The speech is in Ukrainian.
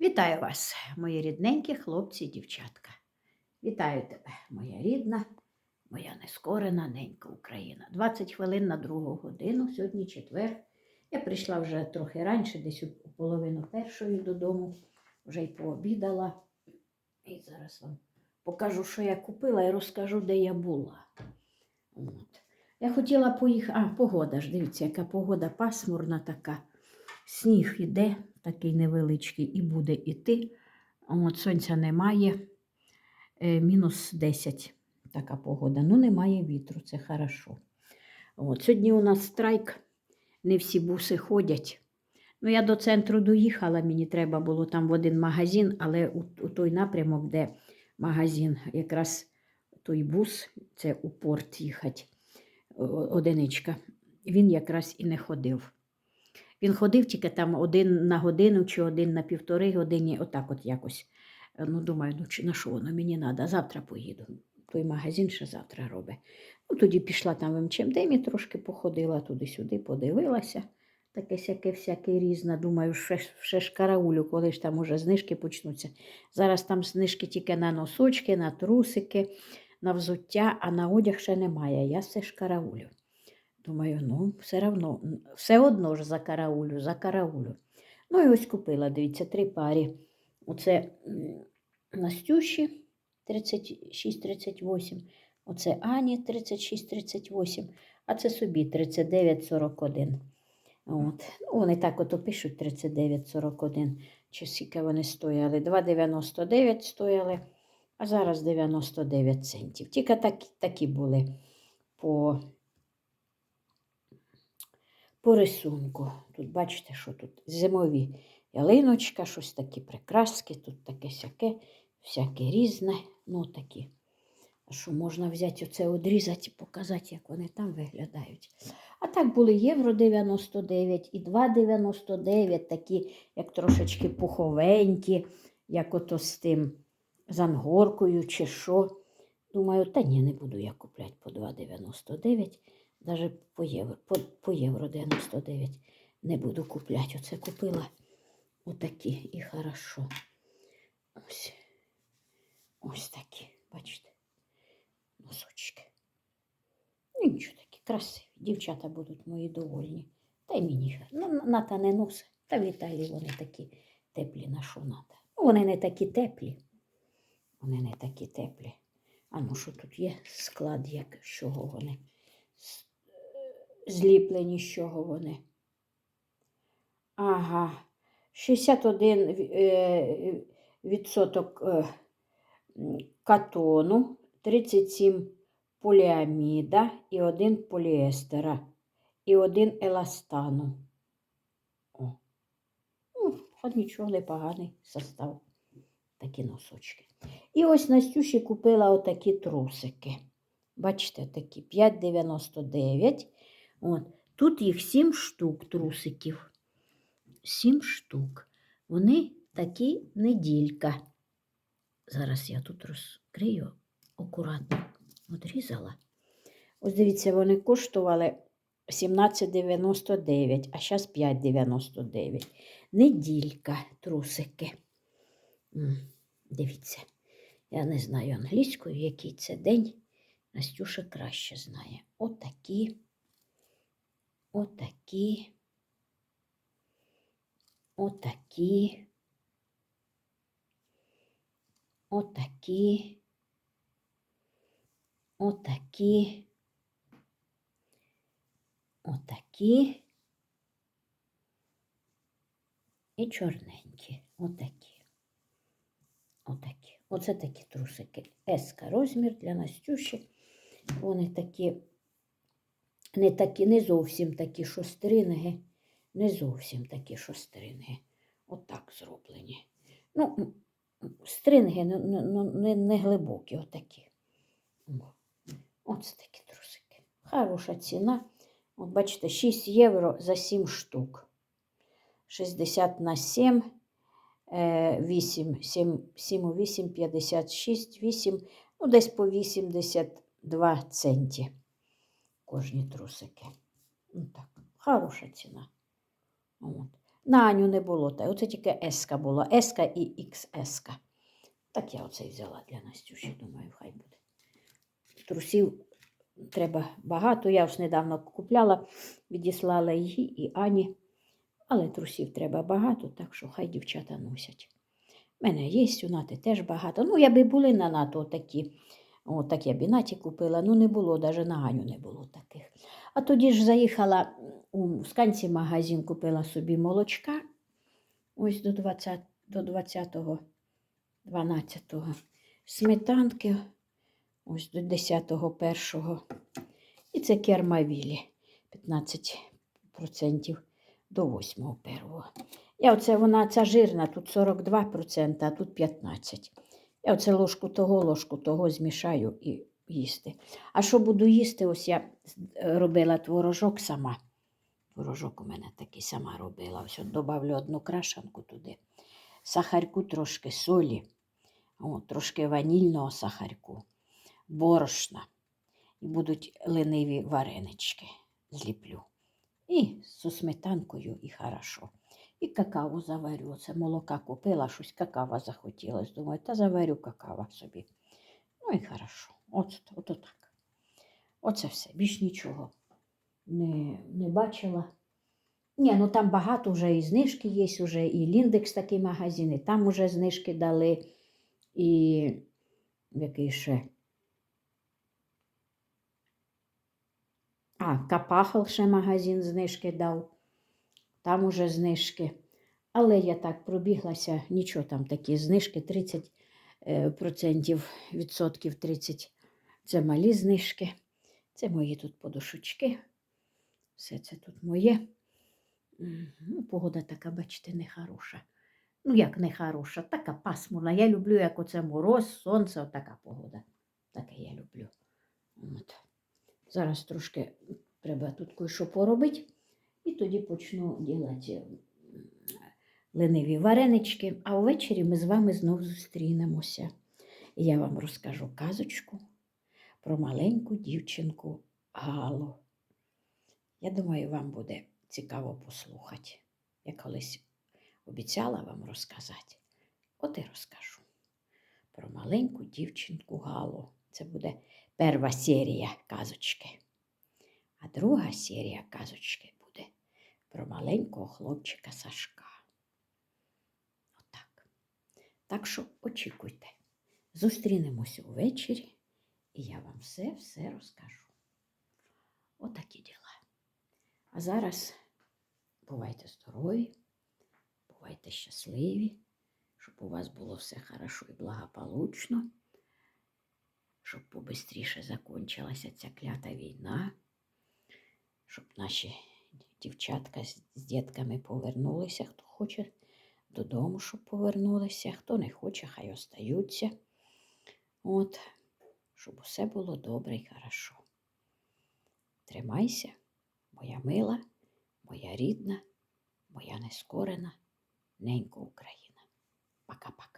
Вітаю вас, мої рідненькі хлопці і дівчатка. Вітаю тебе, моя рідна, моя нескорена ненька Україна. 20 хвилин на другу годину, сьогодні четвер. Я прийшла вже трохи раніше, десь у половину першої додому, вже й пообідала. І зараз вам покажу, що я купила, і розкажу, де я була. От. Я хотіла поїхати. А, погода ж, дивіться, яка погода пасмурна така. Сніг іде, такий невеличкий, і буде іти. От сонця немає. Е, мінус 10 така погода. Ну, немає вітру, це хорошо. От, сьогодні у нас страйк, не всі буси ходять. Ну, я до центру доїхала, мені треба було там в один магазин, але у, у той напрямок, де магазин, якраз той бус, це у порт їхати, одиничка, він якраз і не ходив. Він ходив тільки там один на годину чи один на півтори годині, отак от якось. Е, Ну, думаю, ну чи на що воно мені треба? Завтра поїду. Той магазин ще завтра робить. Ну, тоді пішла там в МЧМД, трошки походила туди-сюди, подивилася. Таке сяке всяке різне. Думаю, ще, ще ж караулю, коли ж там уже знижки почнуться. Зараз там знижки тільки на носочки, на трусики, на взуття, а на одяг ще немає. Я все ж караулю. Думаю, ну, все равно, все одно ж за караулю, за караулю. Ну і ось купила, дивіться, три парі. Оце Настюші 36-38, оце Ані 36-38, а це собі 39-41. От. Ну, вони так ото пишуть 39-41. Чи скільки вони стояли? 2,99 стояли, а зараз 99 центів. Тільки такі, такі були по по рисунку. Тут бачите, що тут зимові ялиночка, щось такі прикраски, тут таке сяке, всяке різне. Ну такі. А що можна взяти оце одрізати і показати, як вони там виглядають. А так були євро 99 і 2,99, такі, як трошечки пуховенькі, як ото з тим з ангоркою чи що. Думаю, та ні, не буду я купляти по 2,99. Даже по євро, по, по євро 99 не буду купляти. Оце купила отакі і хорошо. Ось. Ось такі, бачите, носочки. Ну, нічого такі, красиві. Дівчата будуть мої довольні. Та й мені. Ну, ната не носи. Та в Італії вони такі теплі, на що ната. Ну, вони не такі теплі. Вони не такі теплі. А ну що тут є склад, як чого вони? Зліплені, з чого вони? Ага. 61 ві- е, відсоток е, катону, 37 поліаміда і один поліестера, і один еластану. О. Ну, от нічого непоганий состав. Такі носочки. І ось Настюші купила отакі трусики. Бачите, такі 5,99. От. Тут їх 7 штук трусиків. 7 штук. Вони такі неділька. Зараз я тут розкрию, акуратно одрізала. Ось дивіться, вони коштували 17,99, а зараз 5,99. Неділька трусики. Дивіться, я не знаю англійською, який це день. Настюша краще знає. Отакі, отакі, отакі, отакі, отакі, отакі і чорненькі. Отакі. Отакі. Оце такі трусики. Еска розмір для Настюші. Вони такі, не такі, не зовсім такі шостринги. Не зовсім такі шостринги. Отак зроблені. Ну, стринги не, не, не- не, не глибокі, отакі. О, Оце такі трусики. Хороша ціна. От бачите, 6 євро за 7 штук. 60 на 7. е, 8, 7, 7 у 8, 56, 8, ну десь по 82 центі кожні трусики. Ну так, хороша ціна. От. На Аню не було. Та оце тільки Еска була. Еска і XS. Так я оце й взяла для Настюші, думаю, хай буде. Трусів треба багато. Я ж недавно купляла, відіслала її і Ані. Але трусів треба багато, так що хай дівчата носять. У мене є у Нати теж багато. Ну, я би були на НАТО такі. О, так я б і Наті купила. Ну, не було, навіть на Ганю не було таких. А тоді ж заїхала у сканці магазин, купила собі молочка. Ось до 20, до 20-го, 12-го. Сметанки, ось до 10-го, 1-го. І це кермавілі 15% до 8-го, 1-го. Я оце вона ця жирна, тут 42%, а тут 15%. Я оце ложку того, ложку того змішаю і їсти. А що буду їсти, ось я е, робила творожок сама. Творожок у мене такий сама робила. Ось от добавлю одну крашанку туди. Сахарку трошки солі, о, трошки ванільного сахарку, борошна. І будуть лениві варенички зліплю. І з сметанкою, і хорошо. І какао заварю. Оце молока купила, щось какао захотілось. Думаю, та заварю какао собі. Ну і хорошо. От, от, так. Оце все. Більш нічого не, не бачила. Ні, ну там багато вже і знижки є, уже, і Ліндекс такий магазин, і там уже знижки дали. І який ще. А, Капахал ще магазин знижки дав. Там уже знижки. Але я так пробіглася, нічого там такі знижки 30 е, процентів, відсотків 30. Це малі знижки. Це мої тут подушечки. Все це тут моє. Ну, погода така, бачите, нехороша. Ну, як нехороша, така пасмурна. Я люблю, як оце мороз, сонце, отака погода. Таке я люблю. От. Зараз трошки треба тут кое-що поробити. І тоді почну ділати лениві варенички. А ввечері ми з вами знов зустрінемося. І я вам розкажу казочку про маленьку дівчинку Галу. Я думаю, вам буде цікаво послухати. Я колись обіцяла вам розказати. От і розкажу про маленьку дівчинку Галу. Це буде перша серія казочки. А друга серія казочки про маленького хлопчика Сашка. Отак. Так що очікуйте. Зустрінемося увечері, і я вам все-все розкажу. Отакі діла. А зараз бувайте здорові, бувайте щасливі, щоб у вас було все хорошо і благополучно, щоб побистріше закінчилася ця клята війна, щоб наші дівчатка з з дітками повернулися, хто хоче додому, щоб повернулися, хто не хоче, хай остаються. От, щоб усе було добре і хорошо. Тримайся, моя мила, моя рідна, моя нескорена, ненька Україна. Пока-пока.